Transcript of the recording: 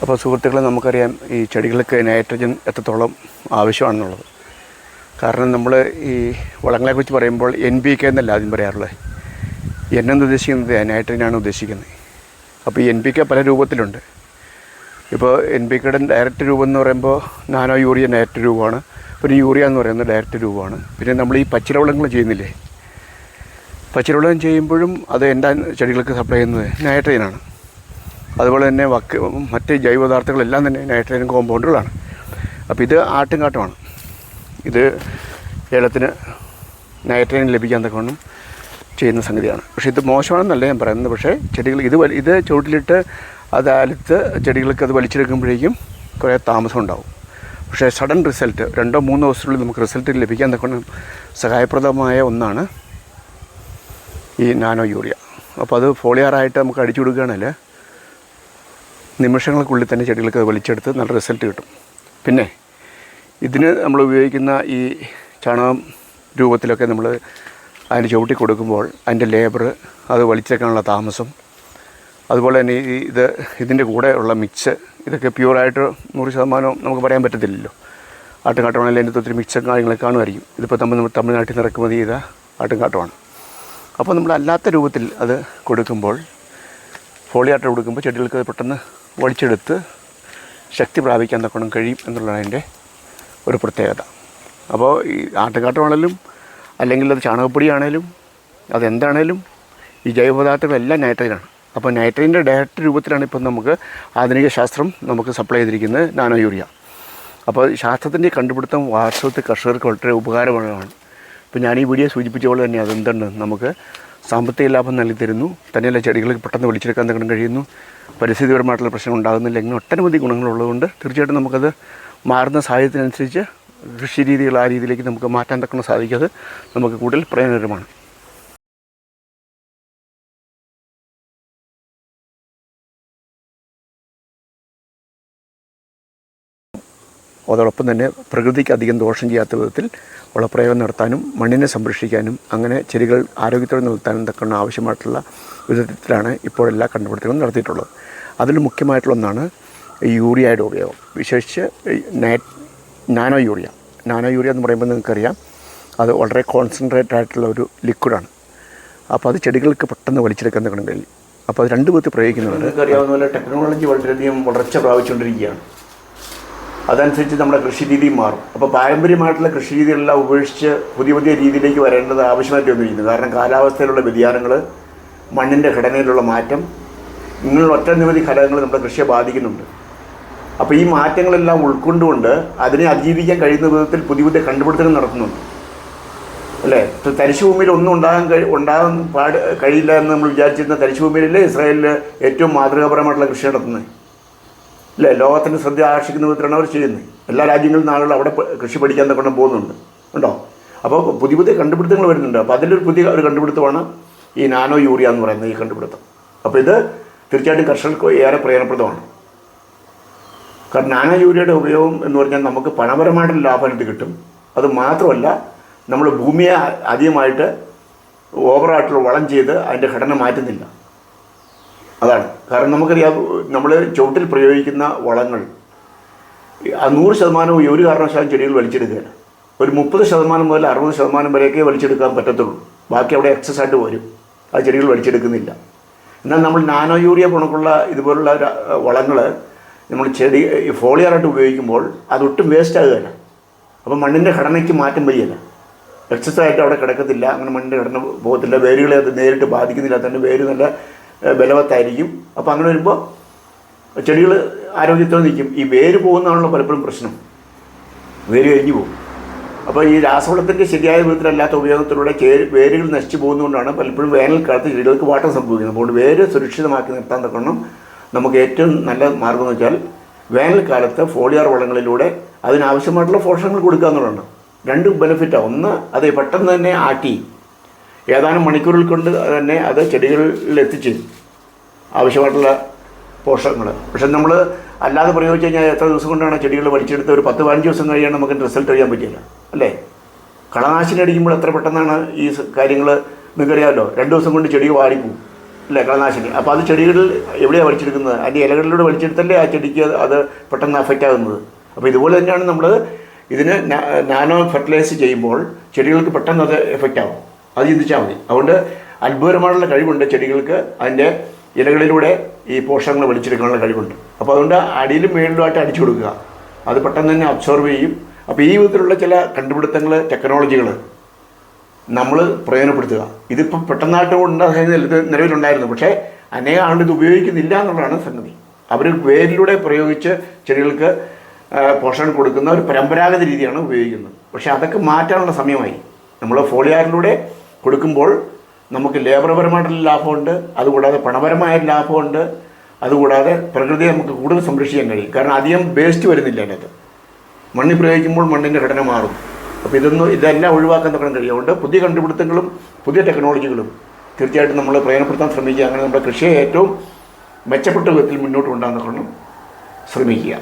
അപ്പോൾ സുഹൃത്തുക്കളെ നമുക്കറിയാം ഈ ചെടികൾക്ക് നൈട്രജൻ എത്രത്തോളം ആവശ്യമാണെന്നുള്ളത്. കാരണം നമ്മൾ ഈ വളങ്ങളെക്കുറിച്ച് പറയുമ്പോൾ എൻ പി കെ എന്നല്ല ആദ്യം പറയാറുള്ളത്. എൻ എന്ന് ഉദ്ദേശിക്കുന്നത് നൈട്രജനാണ് ഉദ്ദേശിക്കുന്നത്. അപ്പോൾ ഈ എൻ പി കെ പല രൂപത്തിലുണ്ട്. ഇപ്പോൾ എൻ പി കെയുടെ ഡയറക്റ്റ് രൂപം എന്ന് പറയുമ്പോൾ നാനോ യൂറിയ ഡയറക്റ്റ് രൂപമാണ്. പിന്നെ യൂറിയ എന്ന് പറയുന്നത് ഡയറക്റ്റ് രൂപമാണ്. പിന്നെ നമ്മൾ ഈ പച്ചിലവളങ്ങൾ ചെയ്യുന്നില്ലേ? പച്ചിലവളം ചെയ്യുമ്പോഴും അത് എന്താ ചെടികൾക്ക് സപ്ലൈ ചെയ്യുന്നത്? നൈട്രജനാണ് അതുപോലെ തന്നെ വക്ക് മറ്റ് ജൈവപദാർത്ഥങ്ങളെല്ലാം തന്നെ നൈട്രജൻ കോമ്പൗണ്ടുകളാണ്. അപ്പോൾ ഇത് ആട്ടുംകാട്ടമാണ്. ഇത് ഏലത്തിന് നൈട്രജൻ ലഭിക്കാൻ തക്കവണ്ണം ചെയ്യുന്ന സംഗതിയാണ്. പക്ഷേ ഇത് മോശമാണെന്നല്ല ഞാൻ പറയുന്നത്. പക്ഷേ ചെടികൾ ഇത് ഇത് ചുവട്ടിലിട്ട് അത് അലുത്ത് ചെടികൾക്ക് അത് വലിച്ചെടുക്കുമ്പോഴേക്കും കുറേ താമസം ഉണ്ടാവും. പക്ഷേ സഡൻ റിസൾട്ട് രണ്ടോ മൂന്നോ ദിവസത്തിനുള്ളിൽ നമുക്ക് റിസൾട്ട് ലഭിക്കാൻ തക്കവണ്ണം സഹായപ്രദമായ ഒന്നാണ് ഈ നാനോ യൂറിയ. അപ്പോൾ അത് ഫോളിയാറായിട്ട് നമുക്ക് അടിച്ചു കൊടുക്കുകയാണെങ്കിൽ നിമിഷങ്ങൾക്കുള്ളിൽ തന്നെ ചെടികൾക്ക് വലിച്ചെടുത്ത് നല്ല റിസൾട്ട് കിട്ടും. പിന്നെ ഇതിന് നമ്മൾ ഉപയോഗിക്കുന്ന ഈ ചാണകം രൂപത്തിലൊക്കെ നമ്മൾ അതിന് ചവിട്ടി കൊടുക്കുമ്പോൾ അതിന്റെ ലേബർ അത് വലിച്ചേക്കാനുള്ള താമസം. അതുപോലെ തന്നെ ഈ ഇത് ഇതിന്റെ കൂടെ ഉള്ള മിക്സ് ഇതൊക്കെ പ്യൂറായിട്ട് നൂറ് ശതമാനം നമുക്ക് പറയാൻ പറ്റത്തില്ലല്ലോ. ആട്ടുംകാട്ടമാണെങ്കിൽ അതിന്റെ ഒത്തിരി മിക്സ് കാര്യങ്ങളൊക്കെ കാണുമായിരിക്കും. ഇതിപ്പോൾ നമ്മൾ തമിഴ്നാട്ടിൽ നിന്ന് ഇറക്കുമതി ചെയ്ത ആട്ടുംകാട്ടമാണ്. അപ്പോൾ നമ്മൾ അല്ലാത്ത രൂപത്തിൽ അത് കൊടുക്കുമ്പോൾ ഫോളിയാട്ട് കൊടുക്കുമ്പോൾ ചെടികൾക്ക് പെട്ടെന്ന് വലിച്ചെടുത്ത് ശക്തി പ്രാപിക്കാൻ തക്കണം കഴിയും എന്നുള്ളതാണ് അതിന്റെ ഒരു പ്രത്യേകത. അപ്പോൾ ഈ ആട്ടുകാട്ടമാണേലും അല്ലെങ്കിൽ അത് ചാണകപ്പൊടിയാണേലും അതെന്താണേലും ഈ ജൈവപദാർത്ഥങ്ങളെല്ലാം നൈട്രജനാണ്. അപ്പോൾ നൈട്രജന്റെ ഡയറക്റ്റ് രൂപത്തിലാണ് ഇപ്പം നമുക്ക് ആധുനിക ശാസ്ത്രം നമുക്ക് സപ്ലൈ ചെയ്തിരിക്കുന്നത് നാനോ യൂറിയ. അപ്പോൾ ശാസ്ത്രത്തിന്റെ കണ്ടുപിടുത്തം വാസ്തവത്തിൽ കർഷകർക്ക് വളരെ ഉപകാരമാണ് ഇപ്പോൾ ഞാൻ ഈ വീഡിയോ സൂചിപ്പിച്ച പോലെ തന്നെ അതെന്താണ് നമുക്ക് സാമ്പത്തിക ലാഭം നൽകി തരുന്നു തന്നെയല്ല ചെടികൾക്ക് പെട്ടെന്ന് വിളിച്ചെടുക്കാൻ തകരം കഴിയുന്നു. പരിസ്ഥിതിപരമായിട്ടുള്ള പ്രശ്നം ഉണ്ടാകുന്നില്ല. ഇങ്ങനെ ഒട്ടനവധി ഗുണങ്ങളുള്ളതുകൊണ്ട് തീർച്ചയായിട്ടും നമുക്കത് മാറുന്ന സാഹചര്യത്തിനനുസരിച്ച് കൃഷി രീതികൾ ആ രീതിയിലേക്ക് നമുക്ക് മാറ്റാൻ തക്കണം സാധിക്കാതെ നമുക്ക് കൂടുതൽ പ്രയോജനകരമാണ്. അതോടൊപ്പം തന്നെ പ്രകൃതിക്ക് അധികം ദോഷം ചെയ്യാത്ത വിധത്തിൽ വളപ്രയോഗം നടത്താനും മണ്ണിനെ സംരക്ഷിക്കാനും അങ്ങനെ ചെടികൾ ആരോഗ്യത്തോടെ നിർത്താനും തക്കണം ആവശ്യമായിട്ടുള്ള വിധത്തിലാണ് ഇപ്പോൾ എല്ലാ കണ്ടുപിടുത്തങ്ങളും നടത്തിയിട്ടുള്ളത്. അതിൽ മുഖ്യമായിട്ടുള്ള ഒന്നാണ് യൂറിയയുടെ ഉപയോഗം. വിശേഷിച്ച് നാനോ യൂറിയ. നാനോ യൂറിയ എന്ന് പറയുമ്പോൾ നിങ്ങൾക്കറിയാം അത് വളരെ കോൺസെൻട്രേറ്റ് ആയിട്ടുള്ള ഒരു ലിക്വിഡാണ് അപ്പോൾ അത് ചെടികൾക്ക് പെട്ടെന്ന് വലിച്ചെടുക്കാൻ കഴിയും. അപ്പോൾ അത് രണ്ട് വിധത്തിൽ പ്രയോഗിക്കുന്നുണ്ട് നിങ്ങൾക്കറിയാവുന്ന പോലെ ടെക്നോളജി വളരെയധികം വളർച്ച പ്രാപിച്ചുകൊണ്ടിരിക്കുകയാണ്. അതനുസരിച്ച് നമ്മുടെ കൃഷി രീതി മാറും. അപ്പോൾ പാരമ്പര്യമായിട്ടുള്ള കൃഷി രീതികളെല്ലാം ഉപേക്ഷിച്ച് പുതിയ പുതിയ രീതിയിലേക്ക് വരേണ്ടത് ആവശ്യമായിട്ട് വന്നിരിക്കുന്നു. കാരണം കാലാവസ്ഥയിലുള്ള വ്യതിയാനങ്ങൾ മണ്ണിന്റെ ഘടനയിലുള്ള മാറ്റം ഇങ്ങനെയുള്ള ഒറ്റനിരവധി ഘടകങ്ങൾ നമ്മുടെ കൃഷിയെ ബാധിക്കുന്നുണ്ട്. അപ്പോൾ ഈ മാറ്റങ്ങളെല്ലാം ഉൾക്കൊണ്ടുകൊണ്ട് അതിനെ അതിജീവിക്കാൻ കഴിയുന്ന വിധത്തിൽ പുതിയ പുതിയ കണ്ടുപിടുത്തങ്ങൾ നടത്തുന്നുണ്ട്. അല്ലേ? തരിശുഭൂമിയിൽ ഒന്നും ഉണ്ടാകാൻ കഴി ഉണ്ടാകാൻ പാട് കഴിയില്ല എന്ന് നമ്മൾ വിചാരിച്ചിരുന്ന തരിശുഭൂമിയിലല്ലേ ഇസ്രായേലിൽ ഏറ്റവും മാതൃകാപരമായിട്ടുള്ള കൃഷി നടത്തുന്നത്? അല്ലേ ലോകത്തിന്റെ ശ്രദ്ധ ആകർഷിക്കുന്ന വിധത്തിലാണ് അവർ ചെയ്യുന്നത്. എല്ലാ രാജ്യങ്ങളിൽ നിന്ന് ആളുകൾ അവിടെ കൃഷി പഠിക്കാൻ കൊണ്ട് പോകുന്നുണ്ട്. ഉണ്ടോ? അപ്പോൾ പുതിയ പുതിയ കണ്ടുപിടുത്തങ്ങൾ വരുന്നുണ്ട്. അപ്പോൾ അതിന്റെ ഒരു പുതിയ ഒരു കണ്ടുപിടുത്തമാണ് ഈ നാനോ യൂറിയ എന്ന് പറയുന്ന ഈ കണ്ടുപിടുത്തം. അപ്പോൾ ഇത് തീർച്ചയായിട്ടും കർഷകർക്ക് ഏറെ പ്രയോജനപ്രദമാണ്. കാരണം നാനോ യൂറിയയുടെ ഉപയോഗം എന്ന് പറഞ്ഞാൽ നമുക്ക് പണപരമായിട്ടുള്ള ലാഭം കിട്ടും. അത് മാത്രമല്ല നമ്മൾ ഭൂമിയെ അധികമായിട്ട് ഓവറായിട്ടുള്ള വളം ചെയ്ത് അതിന്റെ ഘടന മാറ്റുന്നില്ല. അതാണ്. കാരണം നമുക്കറിയാം നമ്മൾ ചുവട്ടിൽ പ്രയോഗിക്കുന്ന വളങ്ങൾ നൂറ് ശതമാനവും ഈ ഒരു കാരണവശാലും ചെടികൾ വലിച്ചെടുക്കുകയാണ്. ഒരു മുപ്പത് ശതമാനം മുതൽ അറുപത് ശതമാനം വരെയൊക്കെ വലിച്ചെടുക്കാൻ പറ്റത്തുള്ളൂ. ബാക്കി അവിടെ എക്സസ് ആയിട്ട് വരും. ആ ചെടികൾ വലിച്ചെടുക്കുന്നില്ല. എന്നാൽ നമ്മൾ നാനോ യൂറിയ കണക്കുള്ള ഇതുപോലുള്ള വളങ്ങൾ നമ്മൾ ചെടി ഫോളിയറായിട്ട് ഉപയോഗിക്കുമ്പോൾ അതൊട്ടും വേസ്റ്റ് ആകുകയില്ല. അപ്പോൾ മണ്ണിന്റെ ഘടനയ്ക്ക് മാറ്റം വരികയില്ല. എക്സസ് ആയിട്ട് അവിടെ കിടക്കത്തില്ല. അങ്ങനെ മണ്ണിന്റെ ഘടന പോകത്തില്ല. വേരുകളെ അത് നേരിട്ട് ബാധിക്കുന്നില്ല. തന്നെ വേര് നല്ല ബലവത്തായിരിക്കും. അപ്പോൾ അങ്ങനെ വരുമ്പോൾ ചെടികൾ ആരോഗ്യത്തോടെ നിൽക്കും. ഈ വേര് പോകുന്നതാണല്ലോ പലപ്പോഴും പ്രശ്നം. വേര് കഴിഞ്ഞു പോകും. അപ്പോൾ ഈ രാസവളത്തിന്റെ ശരിയായ വിധത്തിലല്ലാത്ത ഉപയോഗത്തിലൂടെ വേരുകൾ നശിച്ചു പോകുന്നതുകൊണ്ടാണ് പലപ്പോഴും വേനൽക്കാലത്ത് ചെടികൾക്ക് വാട്ടം സംഭവിക്കുന്നത്. അതുകൊണ്ട് വേര് സുരക്ഷിതമാക്കി നിർത്താൻ തക്കണം നമുക്ക് ഏറ്റവും നല്ല മാർഗം എന്ന് വെച്ചാൽ വേനൽക്കാലത്ത് ഫോളിയാർ വളങ്ങളിലൂടെ അതിനാവശ്യമായിട്ടുള്ള പോഷകങ്ങൾ കൊടുക്കുക എന്നുള്ളതാണ്. രണ്ട് ബെനിഫിറ്റാണ് ഒന്ന് അത് പെട്ടെന്ന് തന്നെ ആട്ടി ഏതാനും മണിക്കൂറുകൾ കൊണ്ട് തന്നെ അത് ചെടികളിൽ എത്തിച്ച് ആവശ്യമായിട്ടുള്ള പോഷകങ്ങൾ പക്ഷെ നമ്മൾ അല്ലാതെ പ്രയോഗിച്ച് കഴിഞ്ഞാൽ എത്ര ദിവസം കൊണ്ടാണ് ചെടികൾ വലിച്ചെടുത്ത് ഒരു പത്ത് പതിനഞ്ച് ദിവസം കഴിയാണ് നമുക്ക് റിസൾട്ട് അറിയാൻ പറ്റില്ല. അല്ലേ? കളനാശിനി അടിക്കുമ്പോൾ എത്ര പെട്ടെന്നാണ് ഈ കാര്യങ്ങൾ നിങ്ങൾക്കറിയാമല്ലോ രണ്ട് ദിവസം കൊണ്ട് ചെടി വാടിപ്പോവും. അല്ലേ? കളനാശിനി. അപ്പോൾ അത് ചെടികളിൽ എവിടെയാണ് വലിച്ചെടുക്കുന്നത് അതിന്റെ ഇലകളിലൂടെ വലിച്ചെടുത്തല്ലേ ആ ചെടിക്ക് അത് പെട്ടെന്ന് അഫക്റ്റ് ആകുന്നത്. അപ്പോൾ ഇതുപോലെ തന്നെയാണ് നമ്മൾ ഇതിന് നാനോ ഫെർട്ടിലൈസ് ചെയ്യുമ്പോൾ ചെടികൾക്ക് പെട്ടെന്ന് അത് എഫക്റ്റ് ആവും. അത് ചിന്തിച്ചാൽ മതി. അതുകൊണ്ട് അത്ഭുതമായിട്ടുള്ള കഴിവുണ്ട് ചെടികൾക്ക് അതിന്റെ ഇലകളിലൂടെ ഈ പോഷകങ്ങൾ വലിച്ചെടുക്കാനുള്ള കഴിവുണ്ട്. അപ്പോൾ അതുകൊണ്ട് അടിയിലും മേളിലുമായിട്ട് അടിച്ചു കൊടുക്കുക. അത് പെട്ടെന്ന് തന്നെ അബ്സോർവ് ചെയ്യും. അപ്പോൾ ഈ വിധത്തിലുള്ള ചില കണ്ടുപിടുത്തങ്ങൾ ടെക്നോളജികൾ നമ്മൾ പ്രയോജനപ്പെടുത്തുക. ഇതിപ്പം പെട്ടെന്നായിട്ട് ഉണ്ടാകുന്ന ഇത് നിലവിലുണ്ടായിരുന്നു. പക്ഷേ അനേക ആളുകൾ ഇത് ഉപയോഗിക്കുന്നില്ല എന്നുള്ളതാണ് സംഗതി. അവർ വേരിലൂടെ പ്രയോഗിച്ച് ചെടികൾക്ക് പോഷണം കൊടുക്കുന്ന ഒരു പരമ്പരാഗത രീതിയാണ് ഉപയോഗിക്കുന്നത്. പക്ഷേ അതൊക്കെ മാറ്റാനുള്ള സമയമായി. നമ്മൾ ഫോളിയാറിലൂടെ കൊടുക്കുമ്പോൾ നമുക്ക് ലേബർപരമായിട്ടുള്ള ലാഭമുണ്ട് അതുകൂടാതെ പണപരമായ ലാഭമുണ്ട് അതുകൂടാതെ പ്രകൃതിയെ നമുക്ക് കൂടുതൽ സംരക്ഷിക്കാൻ കഴിയും. കാരണം അധികം വേസ്റ്റ് വരുന്നില്ല അതിനകത്ത്. മണ്ണിൽ പ്രയോഗിക്കുമ്പോൾ മണ്ണിന്റെ ഘടന മാറും. അപ്പോൾ ഇതൊന്നും ഇതെല്ലാം ഒഴിവാക്കാൻ തുടങ്ങാൻ കഴിയും? അതുകൊണ്ട് പുതിയ കണ്ടുപിടുത്തങ്ങളും പുതിയ ടെക്നോളജികളും തീർച്ചയായിട്ടും നമ്മൾ പ്രയോജനപ്പെടുത്താൻ ശ്രമിക്കുക. അങ്ങനെ നമ്മുടെ കൃഷിയെ ഏറ്റവും മെച്ചപ്പെട്ട വിധത്തിൽ മുന്നോട്ട് കൊണ്ടുപോകാൻ ശ്രമിക്കുക.